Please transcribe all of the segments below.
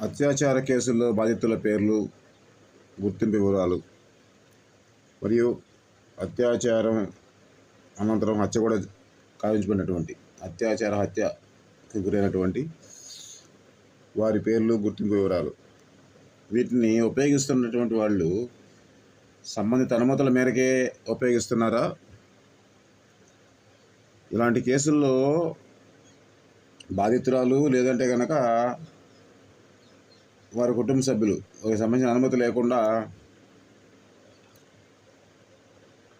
అత్యాచార కేసుల్లో బాధితుల పేర్లు గుర్తింపు వివరాలు మరియు అత్యాచారం అనంతరం హత్య కూడా కావించబడినటువంటి అత్యాచార హత్యకు గురైనటువంటి వారి పేర్లు గుర్తింపు వివరాలు. వీటిని ఉపయోగిస్తున్నటువంటి వాళ్ళు సంబంధిత అనుమతుల మేరకే ఉపయోగిస్తున్నారా? ఇలాంటి కేసుల్లో బాధితురాలు లేదంటే కనుక వారి కుటుంబ సభ్యులు. వారికి సంబంధించిన అనుమతి లేకుండా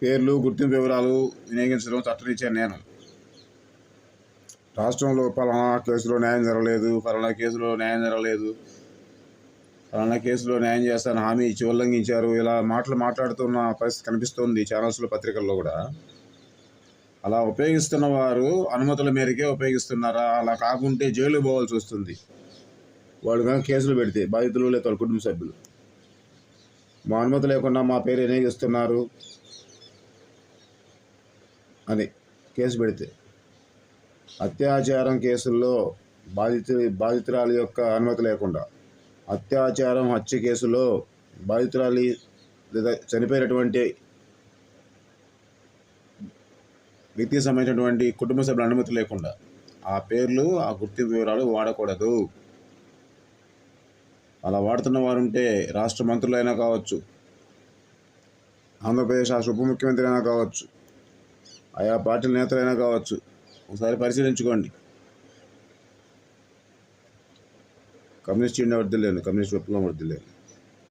పేర్లు గుర్తింపు వివరాలు వినియోగించడం చట్టరీత్యా నేను రాష్ట్రంలో పలానా కేసులో న్యాయం జరగలేదు పలానా కేసులో న్యాయం జరగలేదు పలానా కేసులో న్యాయం చేస్తాను హామీ ఇచ్చి ఉల్లంఘించారు. ఇలా మాటలు మాట్లాడుతున్న పరిస్థితి కనిపిస్తోంది ఛానల్స్లో పత్రికల్లో కూడా. అలా ఉపయోగిస్తున్న వారు అనుమతుల మేరకే ఉపయోగిస్తున్నారా? అలా కాకుంటే జైలు పోవాల్సి వస్తుంది. వాళ్ళు కనుక కేసులు పెడితే బాధితులు లేదా వాళ్ళ కుటుంబ సభ్యులు. మా అనుమతి లేకుండా మా పేరు వినియోగిస్తున్నారు అని కేసు పెడితే. అత్యాచారం కేసుల్లో బాధితు బాధితురాలి యొక్క అనుమతి లేకుండా అత్యాచారం హత్య కేసులో బాధితురాలి లేదా చనిపోయినటువంటి వ్యక్తికి సంబంధించినటువంటి కుటుంబ సభ్యుల అనుమతి లేకుండా ఆ పేర్లు ఆ గుర్తింపు వివరాలు వాడకూడదు. అలా వాడుతున్న వారు ఉంటే రాష్ట్ర మంత్రులైనా కావచ్చు ఆంధ్రప్రదేశ్ రాష్ట్ర ఉప ముఖ్యమంత్రి అయినా కావచ్చు ఆయా పార్టీల నేతలైనా కావచ్చు ఒకసారి పరిశీలించుకోండి. కమ్యూనిస్ట్ ఇండియా వర్దిలేను కమ్యూనిస్ట్ విప్లవం వర్దిలేను